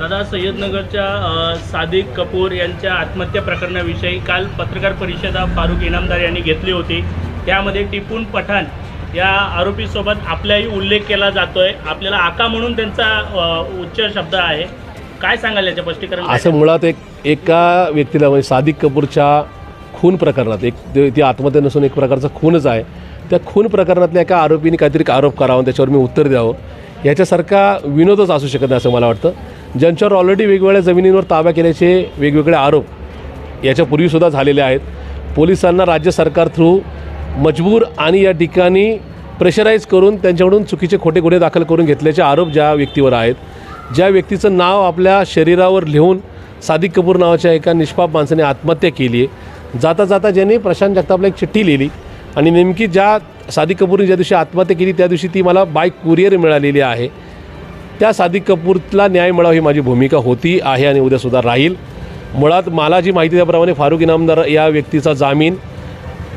दादा सय्यदनगरच्या सादिक कपूर यांच्या आत्महत्या प्रकरणाविषयी काल पत्रकार परिषदा फारुख इनामदार यांनी घेतली होती. त्यामध्ये टिपून पठाण या आरोपीसोबत आपल्याही उल्लेख केला जातोय. आपल्याला आका म्हणून त्यांचा उच्च शब्द आहे. काय सांगाल याच्या स्पष्टीकरण असं मुळात एक एका व्यक्तीला म्हणजे सादिक कपूरच्या खून प्रकरणात एक ते- ती आत्महत्या नसून एक प्रकारचा खूनच आहे. त्या खून प्रकरणातल्या एका आरोपीने काहीतरी आरोप करावा त्याच्यावर मी उत्तर द्यावं. याच्यासारखा विनोदच असू शकत नाही असं मला वाटतं. ज्यांच्यावर ऑलरेडी वेगवेगळ्या जमिनींवर ताब्या केल्याचे वेगवेगळे आरोप याच्यापूर्वीसुद्धा झालेले आहेत. पोलिसांना राज्य सरकार थ्रू मजबूर आणि या ठिकाणी प्रेशराईज करून त्यांच्याकडून चुकीचे खोटे गुन्हे दाखल करून घेतल्याचे आरोप ज्या व्यक्तीवर आहेत. ज्या व्यक्तीचं नाव आपल्या शरीरावर लिहून सादिक कपूर नावाच्या एका निष्पाप माणसाने आत्महत्या केली आहे जाता जाता ज्यांनी प्रशांत जगतापला एक चिठ्ठी लिहिली आणि नेमकी ज्या सादिक कपूरने ज्या दिवशी आत्महत्या केली त्या दिवशी ती मला बाय कुरिअर मिळालेली आहे. त्या सादिक कपूरला न्याय मिळावा ही माझी भूमिका होती आहे आणि उद्यासुद्धा राहील. मुळात मला जी माहिती त्याप्रमाणे फारुख इनामदार या व्यक्तीचा जामीन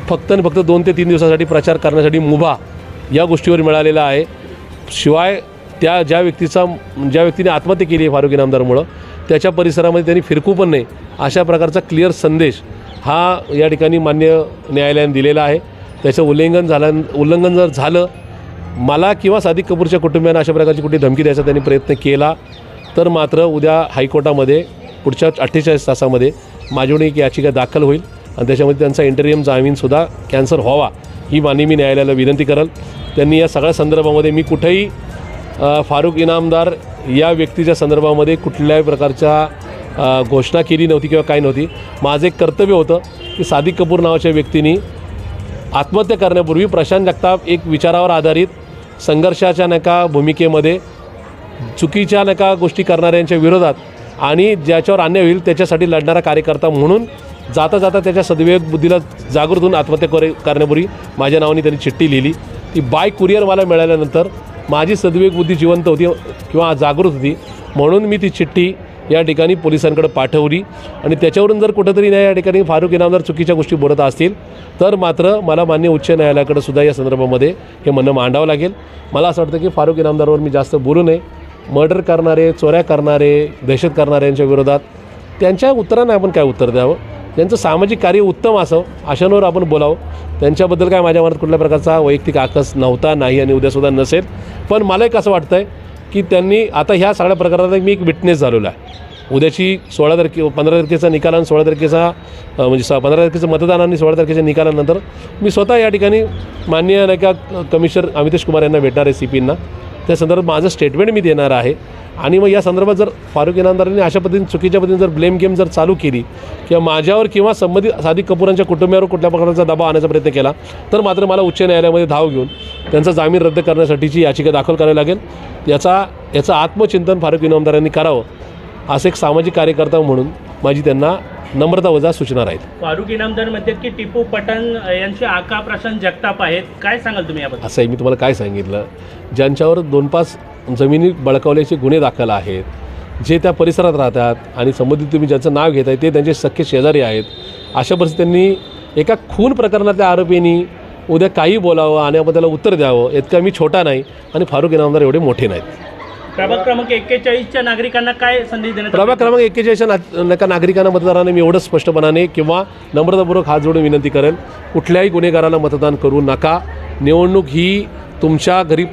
फक्त आणि फक्त दोन ते तीन दिवसासाठी प्रचार करण्यासाठी मुभा या गोष्टीवर मिळालेला आहे. शिवाय त्या ज्या व्यक्तीचा ज्या व्यक्तीने आत्महत्या केली आहे फारुख इनामदारमुळं त्याच्या परिसरामध्ये त्यांनी फिरकू पण नाही अशा प्रकारचा क्लिअर संदेश हा या ठिकाणी मान्य न्यायालयाने दिलेला आहे. त्याचं उल्लंघन झालं उल्लंघन जर झालं मला किंवा सादिक कपूरच्या कुटुंबियांना अशा प्रकारची कुठे धमकी द्यायचा त्यांनी प्रयत्न केला तर मात्र उद्या हायकोर्टामध्ये पुढच्या अठ्ठेचाळीस तासामध्ये माझी एक याचिका दाखल होईल आणि त्याच्यामध्ये त्यांचा इंटरियम जामीनसुद्धा कॅन्सल व्हावा ही माननीय मी न्यायालयाला विनंती करेल. त्यांनी या सगळ्या संदर्भामध्ये मी कुठेही फारूक इनामदार या व्यक्तीच्या संदर्भामध्ये कुठल्याही प्रकारच्या घोषणा केली नव्हती किंवा काही नव्हती. माझं एक कर्तव्य होतं की सादिक कपूर नावाच्या व्यक्तीने आत्महत्या करण्यापूर्वी प्रशांत जगताप एक विचारावर आधारित संघर्षाच्या नका भूमिकेमध्ये चुकीच्या नका गोष्टी करणाऱ्यांच्या विरोधात आणि ज्याच्यावर अन्याय होईल त्याच्यासाठी लढणारा कार्यकर्ता म्हणून जाता जाता त्याच्या सद्विवेक बुद्धीला जागृत होऊन आत्महत्या करे करण्यापूर्वी माझ्या नावाने त्यांनी चिठ्ठी लिहिली. ती बाय कुरिअर मला मिळाल्यानंतर माझी सद्विवेक बुद्धी जिवंत होती किंवा जागृत होती म्हणून मी ती चिठ्ठी या ठिकाणी पोलिसांकडे पाठवली. आणि त्याच्यावरून जर कुठंतरी नाही या ठिकाणी फारुख इनामदार चुकीच्या गोष्टी बोलत असतील तर मात्र मला मान्य उच्च न्यायालयाकडे सुद्धा या संदर्भामध्ये हे म्हणणं मांडावं लागेल. मला असं वाटतं की फारुख इनामदारवर मी जास्त बोलू नये. मर्डर करणारे चोऱ्या करणारे दहशत करणाऱ्यांच्या विरोधात त्यांच्या उत्तरांना आपण काय उत्तर द्यावं? त्यांचं सामाजिक कार्य उत्तम असावं अशांवर आपण बोलावं. त्यांच्याबद्दल काय माझ्या मनात कुठल्या प्रकारचा वैयक्तिक आकस नव्हता नाही आणि उद्यासुद्धा नसेल. पण मला एक असं वाटतं आहे की त्यांनी आता ह्या सगळ्या प्रकारात मी एक विटनेस झालेलो आहे. उद्याची सोळा तारखे पंधरा तारखेचा निकाल आणि सोळा तारखेचा म्हणजे स पंधरा तारखेचं मतदान आणि सोळा तारखेच्या निकालानंतर मी स्वतः या ठिकाणी माननीय नाही का कमिशनर अमितेश कुमार यांना भेटणार आहे सी पींना त्या संदर्भात माझं स्टेटमेंट मी देणार आहे. आणि मग या संदर्भात जर फारुख इनामदारांनी अशा पद्धतीने चुकीच्या पद्धतीने जर ब्लेम गेम जर चालू केली किंवा माझ्यावर किंवा संबंधित सादिक कपूरांच्या कुटुंबियावर कुठल्या प्रकारचा दबाव आणण्याचा प्रयत्न केला तर मात्र मला उच्च न्यायालयामध्ये धाव घेऊन त्यांचा जामीन रद्द करण्यासाठीची याचिका दाखल करावी लागेल. याचा याचं आत्मचिंतन फारुख इनामदारांनी करावं असं एक सामाजिक कार्यकर्ता म्हणून माझी त्यांना नम्रता वजा सूचना राहील. फारुख इनामदार म्हणतात की टिपू पठाण यांचे आका प्रशांत जगताप आहेत. काय सांगाल तुम्ही याबद्दल? असं आहे मी तुम्हाला काय सांगितलं? ज्यांच्यावर दोन पाच जमिनी बळकावल्याचे गुन्हे दाखल आहेत. जे त्या परिसरात राहतात आणि संबंधित तुम्ही ज्यांचं नाव घेत आहे ते त्यांचे सख्खे शेजारी आहेत. अशा परिस्थितीत त्यांनी एका खून प्रकरणातल्या आरोपींनी उद्या काही बोलावं आणि आपण त्याला उत्तर द्यावं इतका मी छोटा नाही आणि फारुख इनामदार एवढे मोठे नाहीत. प्रभाग क्रमांक एक्केचाळीसच्या नागरिकांना काय संदेश देण्यात प्रभाग क्रमांक एक्केचाळीसच्या ना नका नागरिकांना मतदारांना मी एवढं स्पष्टपणाने किंवा नम्रतापूर्वक हात जोडून विनंती करेल कुठल्याही गुन्हेगाराला मतदान करू नका. निवडणूक ही तुमच्या घरी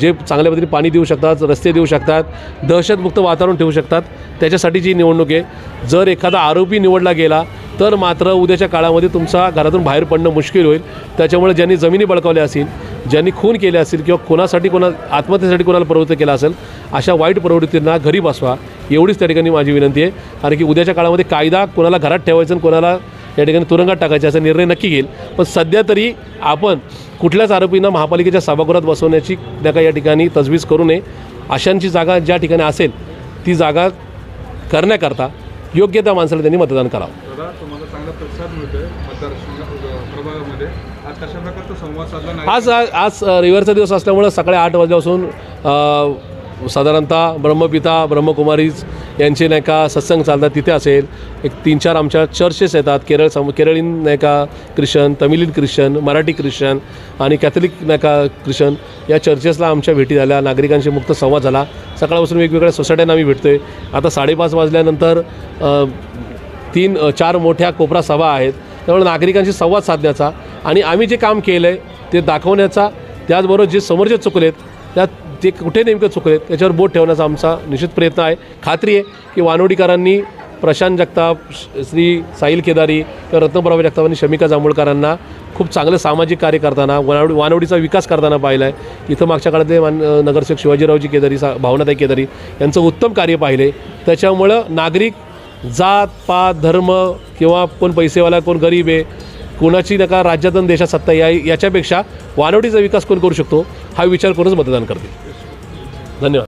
जे चांगल्या पद्धतीने पाणी देऊ शकतात रस्ते देऊ शकतात दहशतमुक्त वातावरण ठेवू शकतात त्याच्यासाठी जी निवडणूक आहे जर एखादा आरोपी निवडला गेला तर मात्र उद्याच्या काळामध्ये तुमचा घरातून बाहेर पडणं मुश्किल होईल. त्याच्यामुळे ज्यांनी जमिनी बळकावल्या असतील ज्यांनी खून केले असतील किंवा कोणासाठी कोणा आत्महत्येसाठी कोणाला प्रवृत्त केला असेल अशा वाईट प्रवृत्तींना घरी बसवा. एवढीच त्या ठिकाणी माझी विनंती आहे. कारण की उद्याच्या काळामध्ये कायदा कोणाला घरात ठेवायचं आणि कोणाला या ठिकाणी तुरुंगात टाकायचा असा निर्णय नक्की घेईल. पण सध्या तरी आपण कुठल्याच आरोपींना महापालिकेच्या सभागृहात बसवण्याची त्या काही या ठिकाणी तजवीज करू नये. अशांची जागा ज्या ठिकाणी असेल ती जागा करण्याकरता योग्य त्या माणसाला त्यांनी मतदान करावं. आज आज रविवारचा दिवस असल्यामुळं सकाळी आठ वाजल्यापासून साधारणतः ब्रह्मपिता ब्रह्मकुमारीज यांचे नाही का सत्संग चालतात तिथे असेल. एक तीन चार आमच्या चर्चेस येतात केरळ सम केरळीन नाही का ख्रिश्चन तमिलीन ख्रिश्चन मराठी ख्रिश्चन आणि कॅथलिक नाही का ख्रिश्चन या चर्चेसला आमच्या भेटी झाल्या नागरिकांशी मुक्त संवाद झाला. सकाळपासून वेगवेगळ्या सोसायट्यांना आम्ही भेटतो आहे आता साडेपाच वाजल्यानंतर तीन चार मोठ्या कोपरा सभा आहेत. त्यामुळे नागरिकांशी संवाद साधण्याचा आणि आम्ही जे काम केलं आहे ते दाखवण्याचा त्याचबरोबर जे समोर जे चुकलेत त्यात ते कुठे नेमकं चुकलेत त्याच्यावर बोट ठेवण्याचा आमचा निश्चित प्रयत्न आहे. खात्री आहे की वानवडीकरांनी प्रशांत जगताप श्री साहिल केदारी किंवा रत्नप्रभा जगताप आणि शमिका जांभूळकरांना खूप चांगलं सामाजिक कार्य करताना वानवडी वानवडीचा विकास करताना पाहिला आहे इथं मागच्या काळातले मान नगरसेवक शिवाजीरावजी केदारी सा भावनाताई केदारी यांचं उत्तम कार्य पाहिले. त्याच्यामुळं नागरिक जात पात धर्म किंवा कोण पैसेवाला कोण गरीब आहे कोणाची नका राज्यात आणि देशात सत्ता या याच्यापेक्षा वानवडीचा विकास कोण करू शकतो? हा विचार करूनच मतदान करते धन्यवाद.